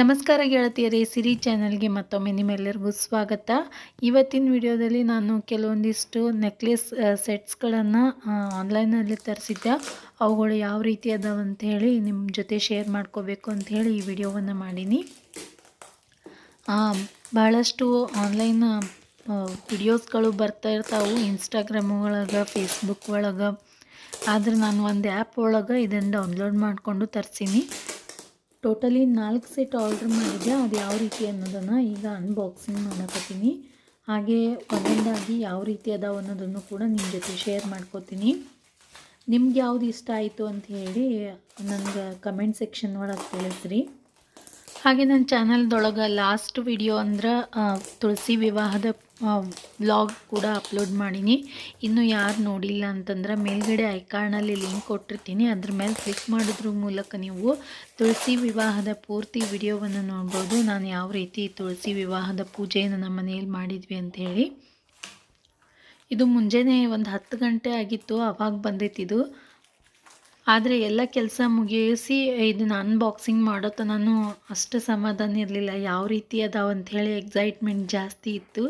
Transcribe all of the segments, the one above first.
ನಮಸ್ಕಾರ ಗೆಳತಿಯರೇ, ಸಿರಿ ಚಾನಲ್ಗೆ ಮತ್ತೊಮ್ಮೆ ನಿಮ್ಮೆಲ್ಲರಿಗೂ ಸ್ವಾಗತ. ಇವತ್ತಿನ ವಿಡಿಯೋದಲ್ಲಿ ನಾನು ಕೆಲವೊಂದಿಷ್ಟು ನೆಕ್ಲೆಸ್ ಸೆಟ್ಸ್ಗಳನ್ನು ಆನ್ಲೈನಲ್ಲಿ ತರಿಸಿದ್ದೆ. ಅವುಗಳು ಯಾವ ರೀತಿ ಅದಾವ ಅಂತ ಹೇಳಿ ನಿಮ್ಮ ಜೊತೆ ಶೇರ್ ಮಾಡ್ಕೋಬೇಕು ಅಂತ ಹೇಳಿ ಈ ವಿಡಿಯೋವನ್ನು ಮಾಡೀನಿ. ಭಾಳಷ್ಟು ಆನ್ಲೈನ್ ವಿಡಿಯೋಸ್ಗಳು ಬರ್ತಾ ಇರ್ತಾವೆ. ಇನ್ಸ್ಟಾಗ್ರಾಮ್ ಒಳಗೆ, ಫೇಸ್ಬುಕ್ ಒಳಗೆ. ಆದ್ರೆ ನಾನು ಒಂದು ಆ್ಯಪ್ ಒಳಗೆ ಇದನ್ನು ಡೌನ್ಲೋಡ್ ಮಾಡಿಕೊಂಡು ತರಿಸೀನಿ. ಟೋಟಲಿ ನಾಲ್ಕು ಸೆಟ್ ಆರ್ಡ್ರ್ ಮಾಡಿದ್ದೆ, ಅದು ಯಾವ ರೀತಿ ಅನ್ನೋದನ್ನು ಈಗ ಅನ್ಬಾಕ್ಸಿಂಗ್ ಮಾಡಕತ್ತೀನಿ. ಹಾಗೆ ಒಂದೊಂದಾಗಿ ಯಾವ ರೀತಿ ಅದಾವ ಅನ್ನೋದನ್ನು ಕೂಡ ನಿಮ್ಮ ಜೊತೆ ಶೇರ್ ಮಾಡ್ಕೋತೀನಿ. ನಿಮ್ಗೆ ಯಾವುದು ಇಷ್ಟ ಆಯಿತು ಅಂತ ಹೇಳಿ ನನಗೆ ಕಮೆಂಟ್ ಸೆಕ್ಷನ್ ಒಳಗೆ ತಿಳಿಸ್ರಿ. ಹಾಗೆ ನನ್ನ ಚಾನಲ್ದೊಳಗೆ ಲಾಸ್ಟ್ ವಿಡಿಯೋ ಅಂದ್ರೆ ತುಳಸಿ ವಿವಾಹದ ವ್ಲಾಗ್ ಕೂಡ ಅಪ್ಲೋಡ್ ಮಾಡೀನಿ. ಇನ್ನು ಯಾರು ನೋಡಿಲ್ಲ ಅಂತಂದ್ರೆ ಮೇಲ್ಗಡೆ ಐಕಾರ್ನಲ್ಲಿ ಲಿಂಕ್ ಕೊಟ್ಟಿರ್ತೀನಿ. ಅದ್ರ ಮೇಲೆ ಕ್ಲಿಕ್ ಮಾಡಿದ್ರ ಮೂಲಕ ನೀವು ತುಳಸಿ ವಿವಾಹದ ಪೂರ್ತಿ ವಿಡಿಯೋವನ್ನು ನೋಡ್ಬೋದು. ನಾನು ಯಾವ ರೀತಿ ತುಳಸಿ ವಿವಾಹದ ಪೂಜೆಯನ್ನು ನಮ್ಮ ಮನೆಯಲ್ಲಿ ಮಾಡಿದ್ವಿ ಅಂಥೇಳಿ ಇದು ಮುಂಜಾನೆ ಒಂದು ಹತ್ತು ಗಂಟೆ ಆಗಿತ್ತು, ಅವಾಗ ಬಂದೈತಿದು ಆದರೆ ಎಲ್ಲ ಕೆಲಸ ಮುಗಿಸಿ ಇದನ್ನ ಅನ್ಬಾಕ್ಸಿಂಗ್ ಮಾಡೋತ ನಾನು ಅಷ್ಟು ಸಮಾಧಾನ ಇರಲಿಲ್ಲ. ಯಾವ ರೀತಿ ಅದಾವ ಅಂಥೇಳಿ ಎಕ್ಸೈಟ್ಮೆಂಟ್ ಜಾಸ್ತಿ ಇತ್ತು.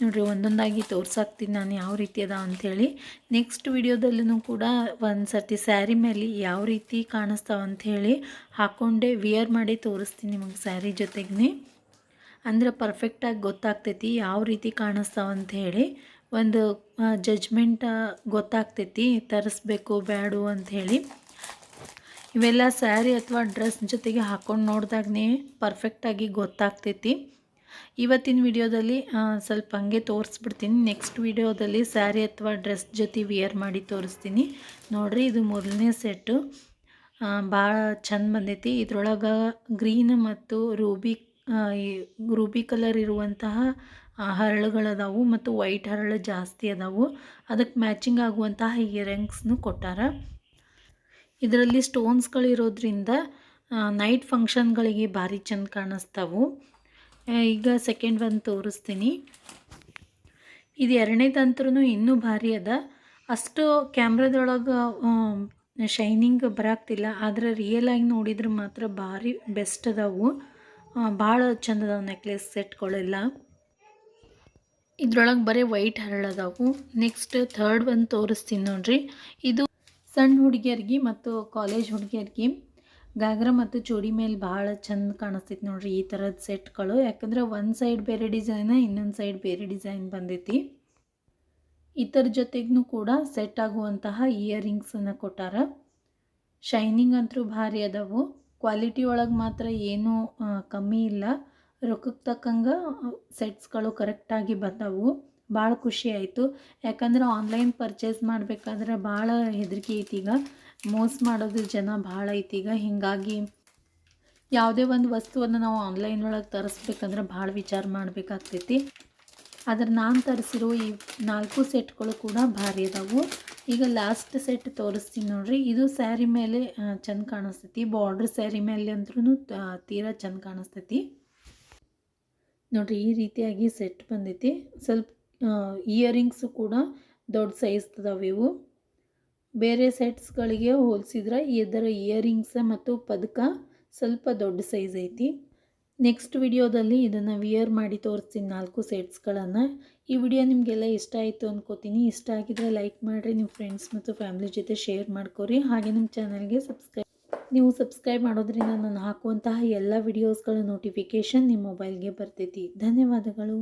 ನೋಡಿರಿ, ಒಂದೊಂದಾಗಿ ತೋರ್ಸಾಕ್ತೀನಿ ನಾನು ಯಾವ ರೀತಿ ಅದ ಅಂಥೇಳಿ ನೆಕ್ಸ್ಟ್ ವಿಡಿಯೋದಲ್ಲೂ ಕೂಡ ಒಂದು ಸರ್ತಿ ಸ್ಯಾರಿ ಮೇಲೆ ಯಾವ ರೀತಿ ಕಾಣಿಸ್ತಾವ ಅಂಥೇಳಿ ಹಾಕ್ಕೊಂಡೆ ವಿಯರ್ ಮಾಡಿ ತೋರಿಸ್ತೀನಿ ನಿಮಗೆ ಸ್ಯಾರಿ ಜೊತೆಗೆ ಅಂದ್ರೆ ಪರ್ಫೆಕ್ಟಾಗಿ ಗೊತ್ತಾಗ್ತೈತಿ ಯಾವ ರೀತಿ ಕಾಣಿಸ್ತಾವ ಹೇಳಿ ಒಂದು ಜಜ್ಮೆಂಟ್ ಗೊತ್ತಾಗ್ತೈತಿ, ತರಿಸ್ಬೇಕು, ಬ್ಯಾಡು ಅಂಥೇಳಿ ಇವೆಲ್ಲ ಸ್ಯಾರಿ ಅಥವಾ ಡ್ರೆಸ್ ಜೊತೆಗೆ ಹಾಕ್ಕೊಂಡು ನೋಡಿದಾಗನೇ ಪರ್ಫೆಕ್ಟಾಗಿ ಗೊತ್ತಾಗ್ತೈತಿ. ಇವತ್ತಿನ ವಿಡಿಯೋದಲ್ಲಿ ಸ್ವಲ್ಪ ಹಂಗೆ ತೋರಿಸ್ಬಿಡ್ತೀನಿ. ನೆಕ್ಸ್ಟ್ ವಿಡಿಯೋದಲ್ಲಿ ಸ್ಯಾರಿ ಅಥವಾ ಡ್ರೆಸ್ ಜೊತೆ ವಿಯರ್ ಮಾಡಿ ತೋರಿಸ್ತೀನಿ. ನೋಡಿರಿ, ಇದು ಮೊದಲನೇ ಸೆಟ್ಟು ಭಾಳ ಚಂದ ಬಂದೈತಿ. ಇದ್ರೊಳಗೆ ಗ್ರೀನ್ ಮತ್ತು ರೂಬಿ ರೂಬಿ ಕಲರ್ ಇರುವಂತಹ ಹರಳುಗಳದಾವು ಮತ್ತು ವೈಟ್ ಹರಳು ಜಾಸ್ತಿ ಅದಾವು. ಅದಕ್ಕೆ ಮ್ಯಾಚಿಂಗ್ ಆಗುವಂತಹ ಇಯರಿಂಗ್ಸ್ನು ಕೊಟ್ಟಾರ. ಇದರಲ್ಲಿ ಸ್ಟೋನ್ಸ್ಗಳಿರೋದ್ರಿಂದ ನೈಟ್ ಫಂಕ್ಷನ್ಗಳಿಗೆ ಭಾರಿ ಚಂದ ಕಾಣಿಸ್ತಾವು. ಈಗ ಸೆಕೆಂಡ್ ಒಂದು ತೋರಿಸ್ತೀನಿ. ಇದು ಎರಡನೇ ತಂತ್ರೂ ಇನ್ನೂ ಭಾರಿ ಅದ. ಅಷ್ಟು ಕ್ಯಾಮ್ರಾದೊಳಗೆ ಶೈನಿಂಗ್ ಬರಾಕ್ತಿಲ್ಲ, ಆದರೆ ರಿಯಲಾಗಿ ನೋಡಿದ್ರೆ ಮಾತ್ರ ಭಾರಿ ಬೆಸ್ಟ್ ಅದಾವು. ಭಾಳ ಚಂದ ಅದಾವೆ ನೆಕ್ಲೆಸ್ ಸೆಟ್ಗಳೆಲ್ಲ ಇದ್ರೊಳಗೆ ಬರೀ ವೈಟ್ ಹರಳದಾವು. ನೆಕ್ಸ್ಟ್ ಥರ್ಡ್ ಒಂದು ತೋರಿಸ್ತೀನಿ ನೋಡ್ರಿ. ಇದು ಸಣ್ಣ ಹುಡುಗಿಯರಿಗೆ ಮತ್ತು ಕಾಲೇಜ್ ಹುಡುಗಿಯರಿಗೆ. ಗಾಗ್ರ ಮತ್ತು ಚೂಡಿ ಮೇಲೆ ಭಾಳ ಚಂದ ಕಾಣಿಸ್ತೈತಿ ನೋಡ್ರಿ ಈ ಥರದ ಸೆಟ್ಗಳು. ಯಾಕಂದ್ರೆ ಒಂದು ಸೈಡ್ ಬೇರೆ ಡಿಸೈನ, ಇನ್ನೊಂದು ಸೈಡ್ ಬೇರೆ ಡಿಸೈನ್ ಬಂದೈತಿ. ಇತರ ಜೊತೆಗೂ ಕೂಡ ಸೆಟ್ ಆಗುವಂತಹ ಇಯರಿಂಗ್ಸನ್ನು ಕೊಟ್ಟಾರ. ಶೈನಿಂಗ್ ಅಂತೂ ಭಾರಿ ಅದಾವು. ಕ್ವಾಲಿಟಿ ಒಳಗೆ ಮಾತ್ರ ಏನೂ ಕಮ್ಮಿ ಇಲ್ಲ. ರೊಕ್ಕಕ್ಕೆ ತಕ್ಕಂಗೆ ಸೆಟ್ಸ್ಗಳು ಕರೆಕ್ಟಾಗಿ ಬಂದವು. ಭಾಳ ಖುಷಿ ಆಯಿತು. ಯಾಕಂದ್ರೆ ಆನ್ಲೈನ್ ಪರ್ಚೇಸ್ ಮಾಡಬೇಕಾದ್ರೆ ಭಾಳ ಹೆದರಿಕೆ ಐತಿ ಈಗ. ಮೋಸ ಮಾಡೋದು ಜನ ಭಾಳ ಐತಿ. ಈಗ ಹೀಗಾಗಿ ಯಾವುದೇ ಒಂದು ವಸ್ತುವನ್ನು ನಾವು ಆನ್ಲೈನ್ ಒಳಗೆ ತರಿಸ್ಬೇಕಂದ್ರೆ ಭಾಳ ವಿಚಾರ ಮಾಡಬೇಕಾಗ್ತೈತಿ. ಆದರೆ ನಾನು ತರಿಸಿರೋ ಈ ನಾಲ್ಕು ಸೆಟ್ಗಳು ಕೂಡ ಭಾರಿ ಅದಾವು. ಈಗ ಲಾಸ್ಟ್ ಸೆಟ್ ತೋರಿಸ್ತೀನಿ ನೋಡ್ರಿ. ಇದು ಸ್ಯಾರಿ ಮೇಲೆ ಚೆಂದ ಕಾಣಿಸ್ತೈತಿ. ಬಾರ್ಡ್ರ್ ಸ್ಯಾರಿ ಮೇಲೆ ಅಂದ್ರೂ ತೀರಾ ಚೆಂದ ಕಾಣಿಸ್ತೈತಿ. ನೋಡಿರಿ, ಈ ರೀತಿಯಾಗಿ ಸೆಟ್ ಬಂದೈತಿ. ಸ್ವಲ್ಪ ಇಯರಿಂಗ್ಸು ಕೂಡ ದೊಡ್ಡ ಸೈಜ್ ಇವು. ಬೇರೆ ಸೆಟ್ಸ್ಗಳಿಗೆ ಹೋಲಿಸಿದ್ರೆ ಇದರ ಇಯರಿಂಗ್ಸ್ ಮತ್ತು ಪದಕ ಸ್ವಲ್ಪ ದೊಡ್ಡ ಸೈಜ್ ಐತಿ. ನೆಕ್ಸ್ಟ್ ವಿಡಿಯೋದಲ್ಲಿ ಇದನ್ನು ವಿಯರ್ ಮಾಡಿ ತೋರಿಸ್ತೀನಿ ನಾಲ್ಕು ಸೆಟ್ಸ್ಗಳನ್ನು. ಈ ವಿಡಿಯೋ ನಿಮಗೆಲ್ಲ ಇಷ್ಟ ಆಯಿತು ಅನ್ಕೋತೀನಿ. ಇಷ್ಟ ಆಗಿದ್ರೆ ಲೈಕ್ ಮಾಡಿರಿ ನಿಮ್ಮ ಫ್ರೆಂಡ್ಸ್ ಮತ್ತು ಫ್ಯಾಮಿಲಿ ಜೊತೆ ಶೇರ್ ಮಾಡ್ಕೊರಿ. ಹಾಗೆ ನಮ್ಮ ಚಾನಲ್ಗೆ ಸಬ್ಸ್ಕ್ರೈಬ್ ನೀವು ಸಬ್ಸ್ಕ್ರೈಬ್ ಮಾಡೋದ್ರಿಂದ ನಾನು ಹಾಕುವಂತಹ ಎಲ್ಲ ವಿಡಿಯೋಸ್ಗಳ ನೋಟಿಫಿಕೇಷನ್ ನಿಮ್ಮ ಮೊಬೈಲ್ಗೆ ಬರ್ತೈತಿ. ಧನ್ಯವಾದಗಳು.